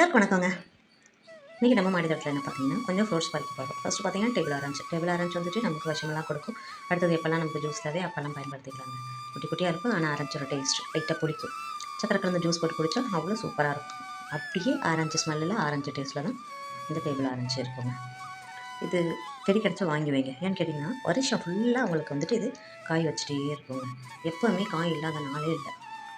எல்லாருக்கும் வணக்கங்க. இன்றைக்கி நம்ம மாடி தோட்டத்தில் என்ன பார்த்தீங்கன்னா கொஞ்சம் ஃப்ரூட்ஸ் பறிக்க போகிறோம் ஃபஸ்ட்டு பார்த்தீங்கன்னா டேபிள் ஆரஞ்சு டேபிள் ஆரஞ்சு வந்துட்டு நமக்கு விஷமெல்லாம் கொடுக்கும். அடுத்தது எப்போல்லாம் நமக்கு ஜூஸ் தேவை அப்போல்லாம் பயன்படுத்திக்கலாங்க. குட்டி குட்டியாக இருக்கும் ஆனால் ஆரஞ்சோட டேஸ்ட் லைட்டாக பிடிக்கும். சக்கரை கலந்து ஜூஸ் போட்டு குடித்தா அவ்வளோ சூப்பராக இருக்கும். அப்படியே ஆரஞ்சு ஸ்மெல்லில் ஆரஞ்சு டேஸ்ட்டில் தான் இந்த டேபிள் ஆரஞ்சு இருக்குங்க. இது செடி கிடச்சா வாங்கி வைங்க. ஏன்னு கேட்டிங்கன்னா வருஷம் ஃபுல்லாக உங்களுக்கு வந்துட்டு இது காய் வச்சுட்டே இருக்குங்க. எப்போவுமே காய் இல்லாத நாளே இல்லை.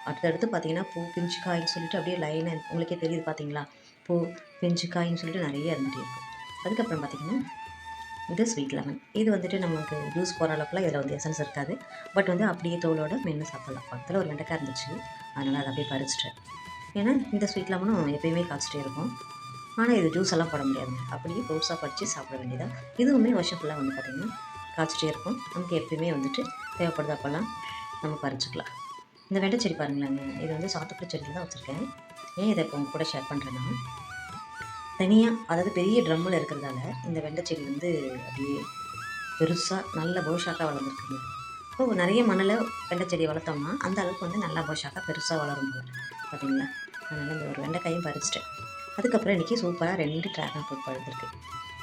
அடுத்தடுத்து பார்த்தீங்கன்னா பூ பிஞ்சு காய்ன்னு சொல்லிட்டு அப்படியே லைனாக உங்களுக்கே தெரியுது பார்த்தீங்களா? பூ பிஞ்சு காயின்னு சொல்லிட்டு நிறைய இருந்துகிட்டே இருக்கும் அதுக்கப்புறம் பார்த்திங்கன்னா இது ஸ்வீட் லெமன் இது வந்துட்டு நமக்கு ஜூஸ் போகிற அளவுக்குலாம் இதில் வந்து எசன்ஸ் இருக்காது. பட் வந்து அப்படியே தோலோட மென்று சாப்பிட்லாம். பக்கத்தில் ஒரு வெண்டைக்காய் இருந்துச்சு. அதனால் அதை அப்படியே பறிச்சிட்டேன் ஏன்னா இந்த ஸ்வீட் லெமனும் எப்பயுமே காய்ச்சிட்டே இருக்கும். ஆனால் இது ஜூஸ் எல்லாம் போட முடியாது அப்படியே ஃப்ரூட்ஸாக பறித்து சாப்பிட வேண்டியதாக இதுவுமே வருஷம் ஃபுல்லாக வந்து பார்த்திங்கன்னா காய்ச்சிட்டே இருக்கும். நமக்கு எப்பயுமே வந்துட்டு தேவைப்படுது அப்போல்லாம் நம்ம பறிச்சுக்கலாம். இந்த வெண்டை செடி பாருங்களேங்க இது வந்து சாத்துக்குடி செடியில் தான் வச்சுருக்கேன். ஏன் இதை இப்போ உங்கள் கூட ஷேர் பண்ணுறேன்னா தனியாக அதாவது பெரிய ட்ரம்மில் இருக்கிறதால இந்த வெண்டை செடி வந்து அப்படியே பெருசாக நல்ல போஷாக்காக வளர்ந்துருக்குங்க இப்போ நிறைய மண்ணில் வெண்டை செடியை வளர்த்தோம்னா அந்த அளவுக்கு வந்து நல்லா போஷாக்காக பெருசாக வளரும் பார்த்தீங்களா அதனால் இந்த ஒரு வெண்டைக்காயும் பறிச்சிட்டேன். அதுக்கப்புறம் இன்றைக்கி சூப்பராக ரெண்டு ட்ராகன் ஃப்ரூட் பழுதுருக்கு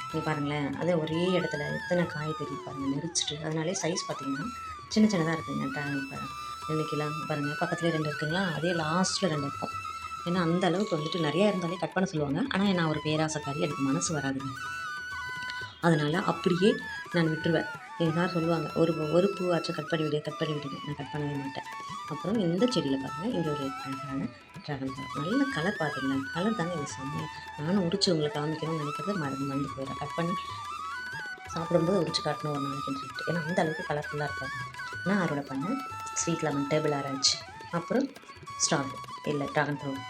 நீங்கள் பாருங்களேன் அது ஒரே இடத்துல எத்தனை காய் தெரியும் பாருங்கள் நெரிச்சிட்டு. அதனாலே சைஸ் பார்த்தீங்கன்னா சின்ன சின்னதாக இருக்குதுங்க ட்ராகன் நினைக்கலாம். பாருங்கள் பக்கத்துலேயே ரெண்டு இருக்குங்களா? அதே லாஸ்ட்டில் ரெண்டு இருக்கும். ஏன்னா அந்த அளவுக்கு வந்துட்டு நிறையா இருந்தாலே கட் பண்ண சொல்லுவாங்க. ஆனால் நான் ஒரு பேராசக்காரி எனக்கு மனசு வராதுங்க. அதனால் அப்படியே நான் விட்டுருவேன். எல்லாரும் சொல்லுவாங்க ஒரு ஒரு பூவாச்சும் கட் பண்ணி விடு கட் பண்ணி விடுங்க. நான் கட் பண்ணவே மாட்டேன். அப்புறம் இந்த செடியில் பாருங்கள் இங்கே ஒரு அழகான ட்ராகன் பழம் நல்ல கலர் பார்த்தீங்களா கலர் தாங்க எனக்கு செம்ம நானும் உரிச்சு உங்களுக்கு காமிக்கணும்னு நினைக்கிறது மறந்து மறந்து போயிடுறேன் கட் பண்ணி சாப்பிடும்போது உரிச்சு காட்டணும் ஒரு நாளைக்குன்னு சொல்லிட்டு. ஏன்னா அந்த அளவுக்கு கலர்ஃபுல்லாக இருக்காது. நான் அறுவடை பண்ணேன். ஸ்வீட் லெமன் டேபிள் ஆரஞ்சு அப்புறம் ஸ்ட்ராபெரி இல்லை ட்ராகன் ஃப்ரூட்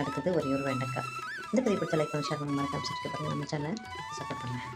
அடுத்தது ஒரே ஒரு வெண்டைக்காய். இந்த பதிவு பிடிச்ச லைக் பண்ணி ஷேர் பண்ண மறக்காம சப்ஸ்கிரைப் பண்ணி நம்ம சேனலை சப்போர்ட் பண்ணுங்கள்